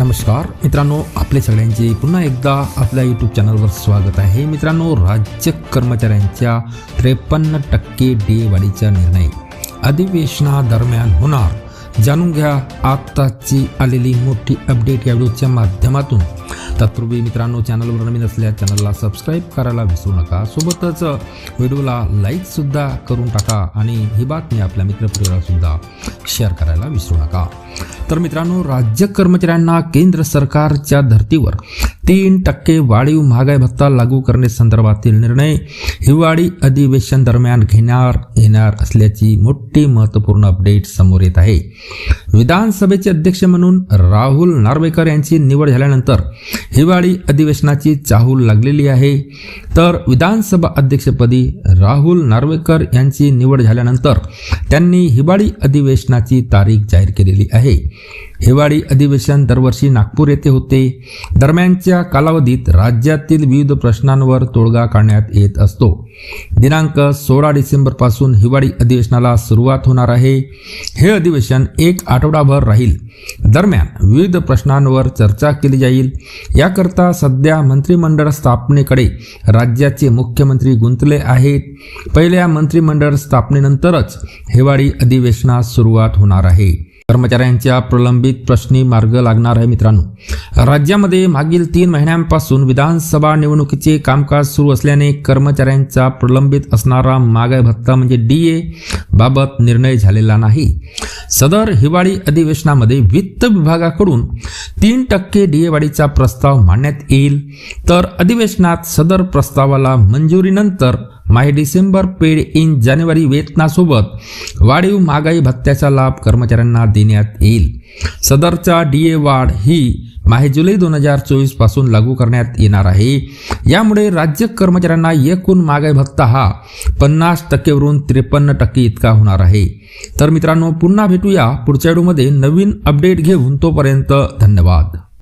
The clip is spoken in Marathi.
नमस्कार मित्रांनो आपले सगळ्यांचे पुन्हा एकदा आपल्या यूट्यूब चॅनलवर स्वागत आहे. मित्रांनो राज्य कर्मचाऱ्यांच्या त्रेपन्न टक्के डे वाढीचा निर्णय अधिवेशनादरम्यान होणार. जाणून घ्या आत्ताची आलेली मोठी अपडेट या व्हिडिओच्या माध्यमातून. तत्पूर्वी मित्रांनो चॅनलवर नवीन असल्या चॅनलला सबस्क्राईब करायला विसरू नका. सोबतच व्हिडिओला लाईकसुद्धा करून टाका आणि ही बातमी आपल्या मित्रपरिवारासुद्धा शेअर करायला विसरू नका. तर मित्रांनो राज्य कर्मचाऱ्यांना केंद्र सरकारच्या धर्तीवर तीन टक्के वाढीव महागाई भत्ता लागू करण्यासंदर्भातील निर्णय हिवाळी अधिवेशन दरम्यान घेणार येणार असल्याची मोठी महत्त्वपूर्ण अपडेट समोर येत आहे. विधानसभेचे अध्यक्ष म्हणून राहुल नार्वेकर यांची निवड झाल्यानंतर हिवाळी अधिवेशनाची चाहूल लागलेली आहे. तर विधानसभा अध्यक्षपदी राहुल नार्वेकर यांची निवड झाल्यानंतर त्यांनी हिवाळी अधिवेशनाची तारीख जाहीर केलेली आहे. हिवाळी अधिवेशन दरवर्षी नागपूर येथे होते. दरम्यानच्या कालावधीत राज्यातील विविध प्रश्नांवर तोडगा काढण्यात येत असतो. दिनांक सोळा डिसेंबरपासून हिवाळी अधिवेशनाला सुरुवात होणार आहे. हे अधिवेशन एक आठवडाभर राहील. दरम्यान विविध प्रश्नांवर चर्चा केली जाईल. याकरता सध्या मंत्रिमंडळ स्थापनेकडे राज्याचे मुख्यमंत्री गुंतले आहेत. पहिल्या मंत्रिमंडळ स्थापनेनंतरच हिवाळी अधिवेशनास सुरुवात होणार आहे. कर्मचाऱ्यांच्या प्रलंबित प्रश्नी मार्ग लागणार आहे मित्रांनो. राज्यामध्ये मागील तीन महिन्यांपासून विधानसभा निवडणुकीचे कामकाज सुरू असल्याने कर्मचाऱ्यांचा प्रलंबित असणारा मागाय भत्ता म्हणजे डी ए बाबत निर्णय झालेला नाही. सदर हिवाळी अधिवेशनामध्ये वित्त विभागाकडून तीन टक्के डी ए वाढीचा प्रस्ताव मांडण्यात येईल. तर अधिवेशनात सदर प्रस्तावाला मंजुरीनंतर माही डिसेंबर पेड इन जानेवारी वेतनासोबत वाढीव महागाई भत्त्याचा लाभ कर्मचाऱ्यांना देण्यात येईल. सदरचा डी ए वाढ ही माहे जुलै दोन हजार चोवीसपासून लागू करण्यात येणार आहे. यामुळे राज्य कर्मचाऱ्यांना एकूण महागाई भत्ता हा पन्नास टक्केवरून त्रेपन्न टक्के इतका होणार आहे. तर मित्रांनो पुन्हा भेटूया पुढच्या व्हिडिओमध्ये. नवीन अपडेट घेऊन तोपर्यंत धन्यवाद.